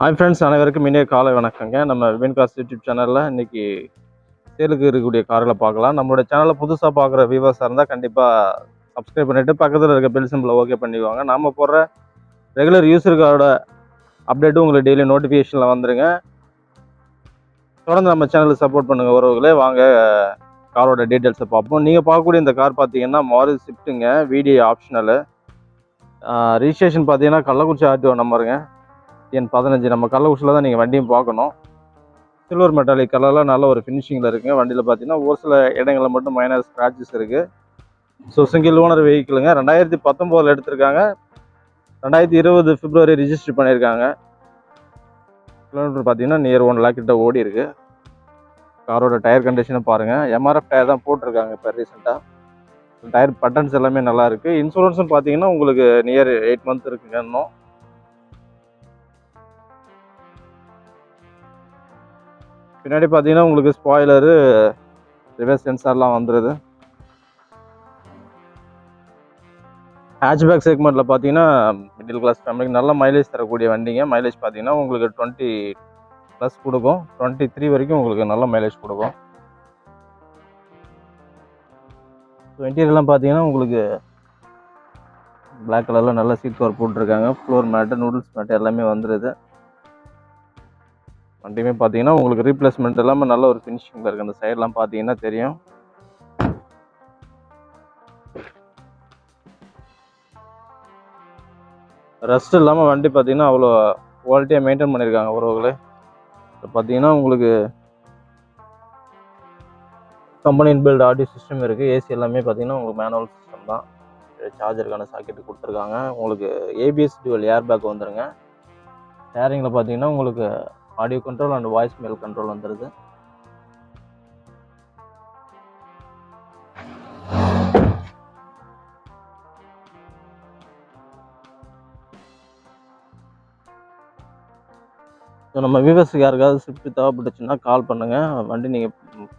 Hi friends அனைவருக்கும் இனிய காலை வணக்கங்க. நம்ம விபின் காஸ் யூடியூப் சேனலில் இன்னைக்கு சேலுக்கு இருக்கக்கூடிய கார்களை பார்க்கலாம். நம்மளோட சேனலை புதுசாக பார்க்குற வியூவர்ஸாக இருந்தால் கண்டிப்பாக சப்ஸ்கிரைப் பண்ணிவிட்டு பக்கத்தில் இருக்க பெல் சிம்பிளை ஓகே பண்ணிக்குவாங்க நாம் போடுற ரெகுலர் யூஸருக்காரோட அப்டேட்டும் உங்களுக்கு டெய்லி நோட்டிஃபிகேஷனில் வந்துடுங்க தொடர்ந்து நம்ம சேனலுக்கு சப்போர்ட் பண்ணுங்கள் உறவுகளே. வாங்க காரோட டீட்டெயில்ஸை பார்ப்போம். நீங்கள் பார்க்கக்கூடிய இந்த கார் பார்த்தீங்கன்னா மாரல் ஷிஃப்ட்டுங்க வீடியோ ஆப்ஷனலு ரிஜிஸ்ட்ரேஷன் பார்த்தீங்கன்னா கள்ளக்குறிச்சி ஆர்டிஓ நம்பருங்க என் பதினஞ்சு நம்ம கள்ளக்குறிச்சியில் தான் நீங்கள் வண்டியும் பார்க்கணும். சில்வர் மெட்டாலிக் கலரில் நல்ல ஒரு ஃபினிஷிங்கில் இருக்குங்க வண்டியில் பார்த்தீங்கன்னா ஒரு சில இடங்களில் மட்டும் மைனர் ஸ்க்ராச்சஸ் இருக்குது ஸோ சிங்கிள் ஓனர் வெஹிக்கிளுங்க ரெண்டாயிரத்தி பத்தொம்போதில் எடுத்திருக்காங்க. ரெண்டாயிரத்தி இருபது பிப்ரவரி ரிஜிஸ்டர் பண்ணியிருக்காங்க. கிலோமீட்டர் பார்த்தீங்கன்னா நியர் ஒன் லேக் கிட்ட ஓடி இருக்கு. காரோட டயர் கண்டிஷனை பாருங்கள் எம்ஆர்எஃப் டயர் தான் போட்டிருக்காங்க இப்போ ரீசெண்டாக டயர் பட்டன்ஸ் எல்லாமே நல்லாயிருக்கு இன்சூரன்ஸும் பார்த்தீங்கன்னா உங்களுக்கு நியர் எயிட் மந்த் இருக்குங்க இன்னும். பின்னாடி பார்த்தீங்கன்னா உங்களுக்கு ஸ்பாய்லரு ரிவர்ஸ் சென்சார்லாம் வந்துடுது ஹேட்ச்பேக் செக்மெண்ட்டில் பார்த்தீங்கன்னா மிடில் கிளாஸ் ஃபேமிலிக்கு நல்ல மைலேஜ் தரக்கூடிய வண்டிங்க. மைலேஜ் பார்த்தீங்கன்னா உங்களுக்கு டுவெண்ட்டி ப்ளஸ் கொடுக்கும். டுவெண்ட்டி த்ரீ வரைக்கும் உங்களுக்கு நல்ல மைலேஜ் கொடுக்கும். ஸோ இன்டீரியர்லாம் பார்த்தீங்கன்னா உங்களுக்கு பிளாக் கலரில் நல்ல சீட் கவர் போட்டிருக்காங்க. ஃப்ளோர் மேட்டு நூடுல்ஸ் மேட்டு எல்லாமே வந்துடுது வண்டியுமே பார்த்தீங்கன்னா உங்களுக்கு ரீப்ளேஸ்மெண்ட் இல்லாமல் நல்ல ஒரு ஃபினிஷிங்கில் இருக்குது அந்த சைட்லாம் பார்த்தீங்கன்னா தெரியும். ரெஸ்ட் இல்லாமல் வண்டி பார்த்தீங்கன்னா அவ்வளோ குவாலிட்டியாக மெயின்டைன் பண்ணியிருக்காங்க உறவுகளே. இப்போ பார்த்தீங்கன்னா உங்களுக்கு கம்பெனி பில்ட் ஆடியோ சிஸ்டம் இருக்குது ஏசி எல்லாமே பார்த்தீங்கன்னா உங்களுக்கு மேனுவல் சிஸ்டம் தான். சார்ஜருக்கான சாக்கெட்டு கொடுத்துருக்காங்க. உங்களுக்கு ஏபிஎஸ் டுவெல் ஏர் பேக் வந்துருங்க. ஸ்டேரிங்கில் பார்த்தீங்கன்னா உங்களுக்கு audio control and voice mail control வந்துடுது ஸோ நம்ம வியூவர்ஸுக்கு யாருக்காவது ஸ்விஃப்ட் தேவைப்பட்டுச்சுன்னா கால் பண்ணுங்கள் வண்டி நீங்கள்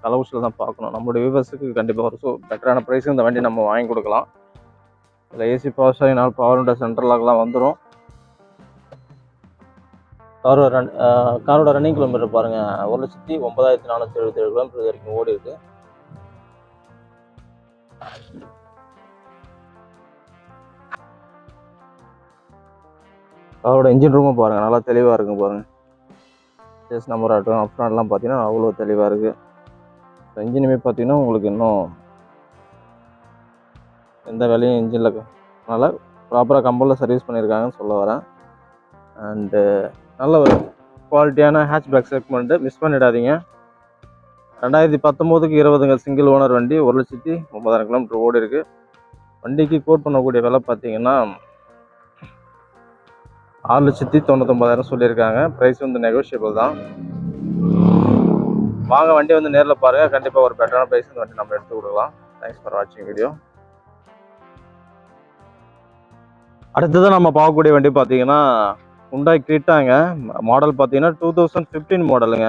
கலவுசில் தான் பார்க்கணும். நம்மளுடைய வியூவர்ஸுக்கு கண்டிப்பாக ஒரு ஸோ பெட்டரான ப்ரைஸுக்கு இந்த வண்டி நம்ம வாங்கி கொடுக்கலாம். இதில் ஏசி பவர் ஸ்டாரிங் நாள் பவர் விண்டோ சென்ட்ரல் வந்துடும் காரோட ரன் காரோட ரன்னிங் கிலோமீட்டர் பாருங்கள் ஒரு லட்சத்தி ஒன்பதாயிரத்தி நானூற்றி எழுபத்தி ஏழு கிலோமீட்டர் வரைக்கும் ஓடி இருக்கு. காரோட இன்ஜின் ரூமும் பாருங்கள் நல்லா தெளிவாக இருக்கும் பாருங்கள் சேஸ் நம்பர் ஆகட்டும் அப்ரான்லாம் பார்த்தீங்கன்னா அவ்வளோ தெளிவாக இருக்குது இன்ஜினுமே பார்த்தீங்கன்னா உங்களுக்கு இன்னும் எந்த வேலையும் இன்ஜினில் நல்லா ப்ராப்பராக கம்பெனியில் சர்வீஸ் பண்ணியிருக்காங்கன்னு சொல்ல வரேன். அண்டு நல்ல ஒரு குவாலிட்டியான ஹேட்ச்பேக் செக்மெண்ட்டு மிஸ் பண்ணிடாதீங்க. ரெண்டாயிரத்தி பத்தொம்போதுக்கு இருபதுங்க சிங்கிள் ஓனர் வண்டி ஒரு லட்சத்தி ஒம்பதாயிரம் கிலோமீட்டர் ஓடி இருக்குது வண்டிக்கு கோட் பண்ணக்கூடிய விலை பார்த்தீங்கன்னா ஆறு லட்சத்தி தொண்ணூத்தொம்பதாயிரம் சொல்லியிருக்காங்க. ப்ரைஸ் வந்து நெகோஷியபிள் தான். வாங்க வண்டி வந்து நேரில் பாருங்கள் கண்டிப்பாக ஒரு பெட்டரான ப்ரைஸ் இந்த வண்டி நம்ம எடுத்து கொடுக்கலாம். தேங்க்ஸ் ஃபார் வாட்சிங் வீடியோ அடுத்ததான் நம்ம பார்க்கக்கூடிய வண்டி பார்த்தீங்கன்னா உண்டாய் கிரீட்டாங்க மாடல் பார்த்தீங்கன்னா டூ தௌசண்ட் ஃபிஃப்டீன் மாடலுங்க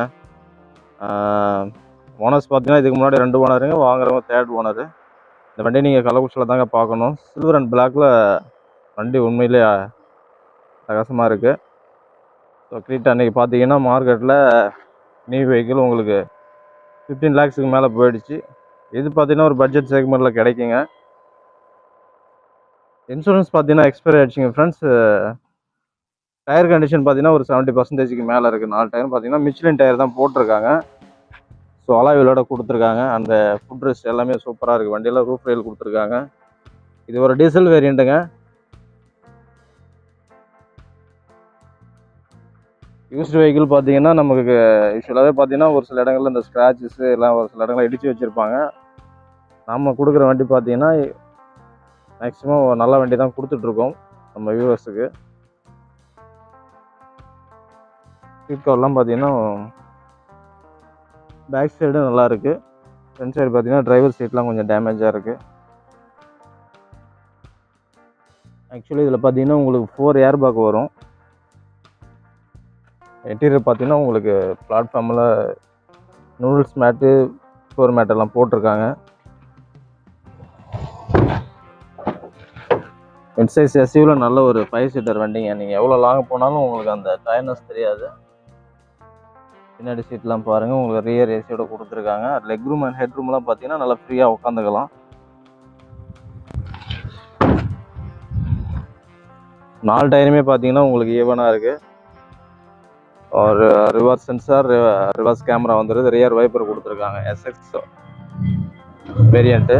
ஓனர்ஸ் பார்த்தீங்கன்னா இதுக்கு முன்னாடி ரெண்டு ஓனருங்க வாங்குறவங்க தேர்ட் ஓனரு இந்த வண்டி நீங்கள் கள்ளக்குறிச்சியில் தாங்க பார்க்கணும். சில்வர் அண்ட் பிளாக்கில் வண்டி உண்மையிலே பிரகாசமாக இருக்குது ஸோ கிரீட் அன்றைக்கி பார்த்தீங்கன்னா மார்க்கெட்டில் நியூ வெஹிக்கிள் உங்களுக்கு ஃபிஃப்டீன் லேக்ஸுக்கு மேலே போயிடுச்சு. இது பார்த்தீங்கன்னா ஒரு பட்ஜெட் செக்மெண்ட்டில் கிடைக்குங்க. இன்சூரன்ஸ் பார்த்தீங்கன்னா எக்ஸ்பைரி ஆகிடுச்சிங்க ஃப்ரெண்ட்ஸ் டயர் கண்டிஷன் பார்த்தீங்கன்னா ஒரு செவன்ட்டி பர்சன்டேஜுக்கு மேலே இருக்குது நாலு டயர் பார்த்தீங்கன்னா மிச்சிலின் டயர் தான் போட்டிருக்காங்க. ஸோ அலாவிலோட கொடுத்துருக்காங்க. அந்த ஃபுட் ரெஸ்ட் எல்லாமே சூப்பராக இருக்குது வண்டியில் ரூஃப் ரயில் கொடுத்துருக்காங்க. இது ஒரு டீசல் வேரியண்ட்டுங்க யூஸ்டு வெஹிக்கிள் பார்த்தீங்கன்னா நமக்கு யூஸ்வலாகவே பார்த்தீங்கன்னா ஒரு சில இடங்களில் இந்த ஸ்க்ராச்சஸ் எல்லாம் ஒரு சில இடங்களில் இடித்து வச்சுருப்பாங்க. நம்ம கொடுக்குற வண்டி பார்த்தீங்கன்னா மேக்ஸிமம் ஒரு நல்ல வண்டி தான் கொடுத்துட்ருக்கோம் நம்ம வியூவர்ஸுக்கு சீட் கவர்லாம் பார்த்தீங்கன்னா பேக் சைடும் நல்லா இருக்குது ஃப்ரண்ட் சைடு பார்த்தீங்கன்னா டிரைவர் சீட்லாம் கொஞ்சம் டேமேஜாக இருக்குது ஆக்சுவலி இதில் பார்த்தீங்கன்னா உங்களுக்கு ஃபோர் ஏர் பேக் வரும். இன்டீரியர் பார்த்தீங்கன்னா உங்களுக்கு பிளாட்ஃபார்மில் நூடுல்ஸ் மேட்டு ஃப்ளோர் மேட்டெல்லாம் போட்டிருக்காங்க. மிட் சைஸ் எஸ்யூவில் நல்ல ஒரு ஃபைவ் சீட்டர் வண்டிங்க. நீங்கள் எவ்வளோ லாங் போனாலும் உங்களுக்கு அந்த டயர்னஸ் தெரியாது. பின்னாடி சீட்லாம் பாருங்கள் உங்களுக்கு ரியர் ஏசியோட கொடுத்துருக்காங்க. லெக் ரூம் அண்ட் ஹெட் ரூம்லாம் பார்த்தீங்கன்னா நல்லா ஃப்ரீயாக உட்காந்துக்கலாம். நாலு டயருமே பார்த்தீங்கன்னா உங்களுக்கு ஈவனாக இருக்குது ஒரு ரிவர்ஸ் சென்சார் ரிவர்ஸ் கேமரா வந்துருது. ரியர் வைப்பர் கொடுத்துருக்காங்க. எஸ்எக்ஸ் வேரியண்ட்டு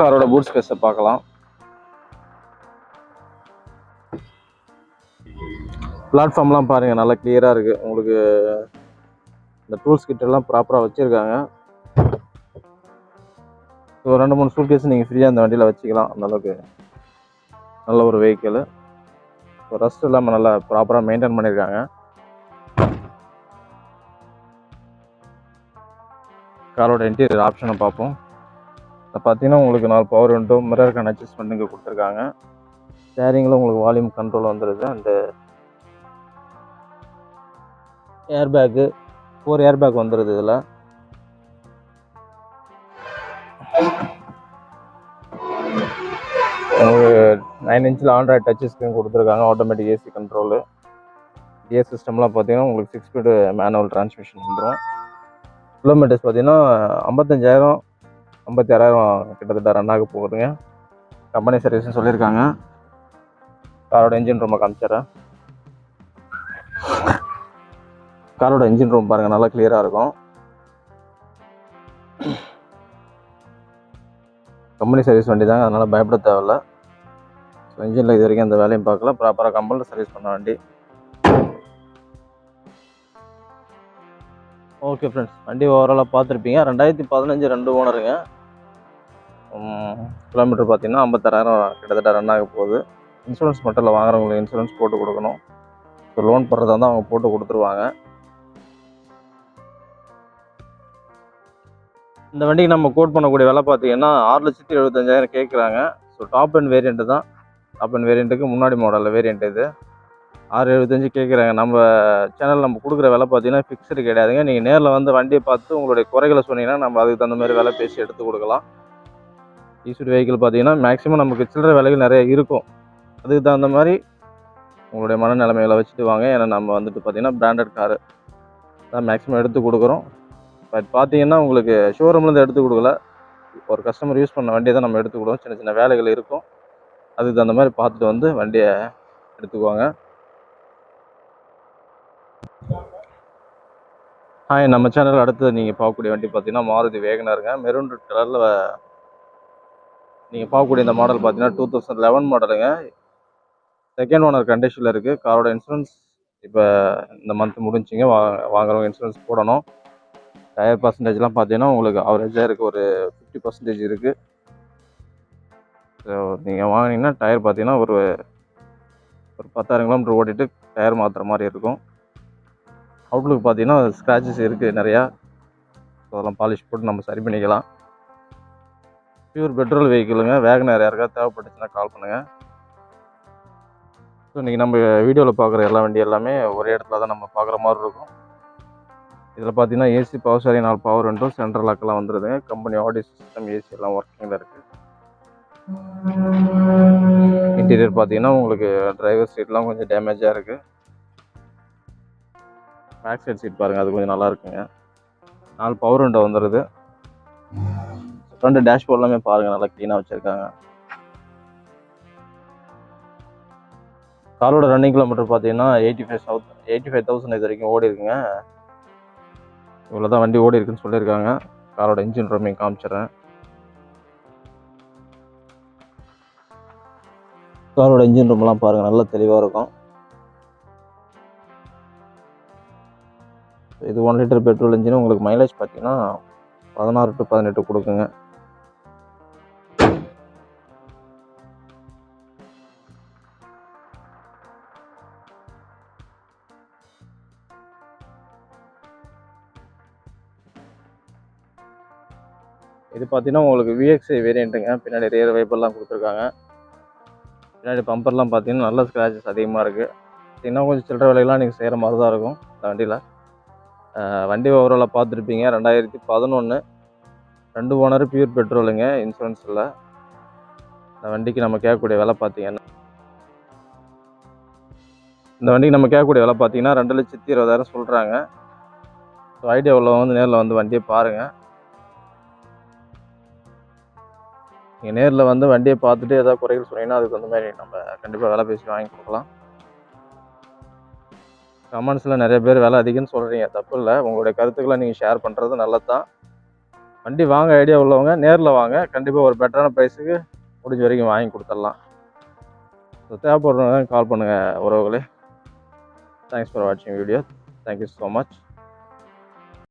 காரோட பூட் ஸ்பேஸை பார்க்கலாம். பிளாட்ஃபார்ம்லாம் பாருங்கள் நல்லா கிளியராக இருக்குது உங்களுக்கு இந்த டூல்ஸ் கிட்டெல்லாம் ப்ராப்பராக வச்சுருக்காங்க. ஒரு ரெண்டு மூணு ஸ்கூல் கேஸ் நீங்கள் ஃப்ரீயாக அந்த வண்டியில் வச்சுக்கலாம் அந்தளவுக்கு நல்ல ஒரு வெஹிக்கிள் ரஸ்ட் இல்லாமல் நல்லா ப்ராப்பராக மெயின்டைன் பண்ணியிருக்காங்க காரோட இன்டீரியர் ஆப்ஷனை பார்ப்போம். பார்த்தீங்கன்னா உங்களுக்கு நாலு பவர் விண்டோ மிரர் கன் அட்ஜஸ்ட்மெண்ட்டுங்க கொடுத்துருக்காங்க. ஸ்டேரிங்கில் உங்களுக்கு வால்யூம் கண்ட்ரோல் வந்துடுது and air bag four air bag வந்துடுது இதில் நைன் இன்ச்சில் ஆண்ட்ராய்ட் டச் ஸ்க்ரீன் கொடுத்துருக்காங்க ஆட்டோமேட்டிக் ஏசி கண்ட்ரோலு கியர் சிஸ்டம்லாம் பார்த்தீங்கன்னா உங்களுக்கு சிக்ஸ் ஸ்பீடு மேனுவல் டிரான்ஸ்மிஷன் வந்துடும் கிலோமீட்டர்ஸ் பார்த்தீங்கன்னா ஐம்பத்தஞ்சாயிரம் ஐம்பத்தி ஆறாயிரம் கிட்டத்தட்ட ரன் ஆக போகுதுங்க. கம்பெனி சர்வீஸ்னு சொல்லியிருக்காங்க. காரோட இன்ஜின் ரொம்ப காமிச்சிடுறேன் காரோட இன்ஜின் ரூம் பாருங்கள் நல்லா கிளியராக இருக்கும். கம்பெனி சர்வீஸ் வண்டி தாங்க அதனால் பயப்பட தேவையில்ல. ஸோ இன்ஜினில் இது வரைக்கும் அந்த வேலையும் பார்க்கல. ப்ராப்பராக கம்பெனியில் சர்வீஸ் பண்ண வண்டி. ஓகே ஃப்ரெண்ட்ஸ் வண்டி ஓவராலாக பார்த்துருப்பீங்க. ரெண்டாயிரத்தி பதினஞ்சு ரெண்டு ஓனருங்க. கிலோமீட்டர் பார்த்தீங்கன்னா ஐம்பத்தாறாயிரம் கிட்டத்தட்ட ரன் ஆக போகுது. இன்சூரன்ஸ் மட்டும் இல்லை வாங்குறவங்களுக்கு இன்சூரன்ஸ் போட்டு கொடுக்கணும். ஸோ லோன் போடுறதா இருந்தால் அவங்க போட்டு கொடுத்துருவாங்க. இந்த வண்டிக்கு நம்ம கோட் பண்ணக்கூடிய விலை பார்த்தீங்கன்னா ஆறு லட்சத்தி எழுபத்தஞ்சாயிரம் கேட்குறாங்க. ஸோ டாப் அண்ட் வேரியண்ட்டு தான். டாப் அண்ட் வேரியண்ட்டுக்கு முன்னாடி மாடலில் வேரியண்ட் இது. ஆறு எழுபத்தஞ்சு கேட்குறாங்க. நம்ம சேனல் நம்ம கொடுக்குற விலை பார்த்தீங்கன்னா ஃபிக்ஸ்டு கிடையாதுங்க. நீங்கள் நேரில் வந்து வண்டியை பார்த்து உங்களுடைய குறைகளை சொன்னீங்கன்னா நம்ம அதுக்கு தகுந்த மாதிரி விலை பேசி எடுத்து கொடுக்கலாம். E ஈஸ்வரி வெஹிக்கிள் பார்த்தீங்கன்னா மேக்ஸிமம் நமக்கு சில்லற விலைகள் நிறைய இருக்கும். அதுக்கு தகுந்த மாதிரி உங்களுடைய மனநிலைமைகளை வச்சுட்டு வாங்க. ஏன்னா நம்ம வந்துட்டு பார்த்தீங்கன்னா பிராண்டட் காரு தான் மேக்ஸிமம் எடுத்து கொடுக்குறோம். பட் பார்த்தீங்கன்னா உங்களுக்கு ஷோரூம்லேருந்து எடுத்து கொடுக்கல. ஒரு கஸ்டமர் யூஸ் பண்ண வண்டியை தான் நம்ம எடுத்து கொடுவோம் சின்ன சின்ன வேலைகள் இருக்கும். அதுக்கு தகுந்த மாதிரி பார்த்துட்டு வந்து வண்டியை எடுத்துக்குவாங்க. ஹாய் நம்ம சேனல் அடுத்து நீங்கள் பார்க்கக்கூடிய வண்டி பார்த்தீங்கன்னா மாருதி வேகனருங்க மெரூன் கலரில் நீங்கள் பார்க்கக்கூடிய இந்த மாடல் பார்த்தீங்கன்னா டூ தௌசண்ட் லெவன் மாடலுங்க செகண்ட் ஓனர் கண்டிஷனில் இருக்குது காரோட இன்சூரன்ஸ் இப்போ இந்த மந்த் முடிஞ்சிங்க வா வாங்குறவங்க இன்சூரன்ஸ் போடணும். டயர் பர்சன்டேஜ்லாம் பார்த்தீங்கன்னா உங்களுக்கு அவரேஜாக இருக்குது ஒரு ஃபிஃப்டி பர்சன்டேஜ் இருக்குது ஸோ நீங்கள் வாங்கினீங்கன்னா டயர் பார்த்தீங்கன்னா ஒரு ஒரு பத்தாயிரம் கிலோமீட்டர் ஓட்டிட்டு டயர் மாற்றுற மாதிரி இருக்கும். அவுட்லுக் பார்த்தீங்கன்னா ஸ்க்ராச்சஸ் இருக்குது நிறையா. ஸோ அதெல்லாம் பாலிஷ் போட்டு நம்ம சரி பண்ணிக்கலாம். பியூர் பெட்ரோல் வெஹிக்கிளுங்க வேகனர் யாருக்காவது தேவைப்பட்டுச்சுன்னா கால் பண்ணுங்கள் ஸோ இன்றைக்கி நம்ம வீடியோவில் பார்க்குற எல்லா வண்டி எல்லாமே ஒரே இடத்துல தான் நம்ம பார்க்குற மாதிரி இருக்கும். இதில் பார்த்தீங்கன்னா ஏசி பவர் ஷேரிங் நாலு பவர் ரெண்டும் சென்ட்ரல் லாக்கெல்லாம் வந்துடுதுங்க கம்பெனி ஆடியோ சிஸ்டம் ஏசி எல்லாம் ஒர்க்கிங்கில் இருக்குது இன்டீரியர் பார்த்தீங்கன்னா உங்களுக்கு டிரைவர் சீட்லாம் கொஞ்சம் டேமேஜாக இருக்குது பேக் சைட் சீட் பாருங்கள் அது கொஞ்சம் நல்லா இருக்குங்க. நாலு பவர் ரெண்டு வந்துடுது ரெண்டு டேஷ்போர்ட் எல்லாமே பாருங்கள் நல்லா க்ளீனாக வச்சுருக்காங்க. காரோட ரன்னிங் கிலோமீட்டர் பார்த்தீங்கன்னா eighty five thousand eighty five thousand இது வரைக்கும் ஓடி இருக்குங்க இவ்வளோ தான் வண்டி ஓடி இருக்குன்னு சொல்லியிருக்காங்க. காரோட இன்ஜின் ரூமையும் காமிச்சிடுறேன். காரோட இன்ஜின் ரூம்லாம் பாருங்கள் நல்லா தெளிவாக இருக்கும். இது ஒன் லிட்டர் பெட்ரோல் இன்ஜின் உங்களுக்கு மைலேஜ் பார்த்தீங்கன்னா பதினாறு டு பதினெட்டு கொடுக்குங்க. இது பார்த்தீங்கன்னா உங்களுக்கு விஎக்ஸ்ஐ வேரியண்ட்டுங்க பின்னாடி ரியர் வைப்பர்லாம் கொடுத்துருக்காங்க. பின்னாடி பம்பர்லாம் பார்த்தீங்கன்னா நல்ல ஸ்க்ராச்சஸ் அதிகமாக இருக்குது இன்னும் கொஞ்சம் சில்லற வேலையெல்லாம் நீங்கள் செய்கிற மாதிரி தான் இருக்கும். இந்த வண்டியில். வண்டி ஓவராலாக பார்த்துருப்பீங்க. ரெண்டாயிரத்தி பதினொன்று ரெண்டு ஓனர் பியூர் பெட்ரோலுங்க இன்சூரன்ஸில் இந்த வண்டிக்கு நம்ம கேட்கக்கூடிய விலை பார்த்தீங்கன்னா இந்த வண்டிக்கு நம்ம கேட்கக்கூடிய விலை பார்த்தீங்கன்னா ரெண்டு லட்சத்தி இருபதாயிரம் சொல்கிறாங்க ஸோ ஐடியா உள்ளவங்க வந்து நேரில் வந்து வண்டியை பாருங்கள் நீங்கள் நேரில் வந்து வண்டியை பார்த்துட்டு ஏதாவது குறைகள் சொன்னீங்கன்னா அதுக்கு அந்த மாதிரி நம்ம கண்டிப்பாக விலை பேசி வாங்கி கொடுக்கலாம். கமெண்ட்ஸில் நிறைய பேர் வேலை அதிகம்னு சொல்கிறீங்க தப்பு இல்லை. உங்களுடைய கருத்துக்களை நீங்கள் ஷேர் பண்ணுறது நல்லது தான் வண்டி வாங்க ஐடியா உள்ளவங்க நேரில் வாங்க. கண்டிப்பாக ஒரு பெட்டரான ப்ரைஸுக்கு முடிஞ்ச வரைக்கும் வாங்கி கொடுத்துடலாம். ஸோ தேவைப்படுறவங்க கால் பண்ணுங்கள் உறவுகளே. தேங்க்ஸ் ஃபார் வாட்சிங் video thank you so much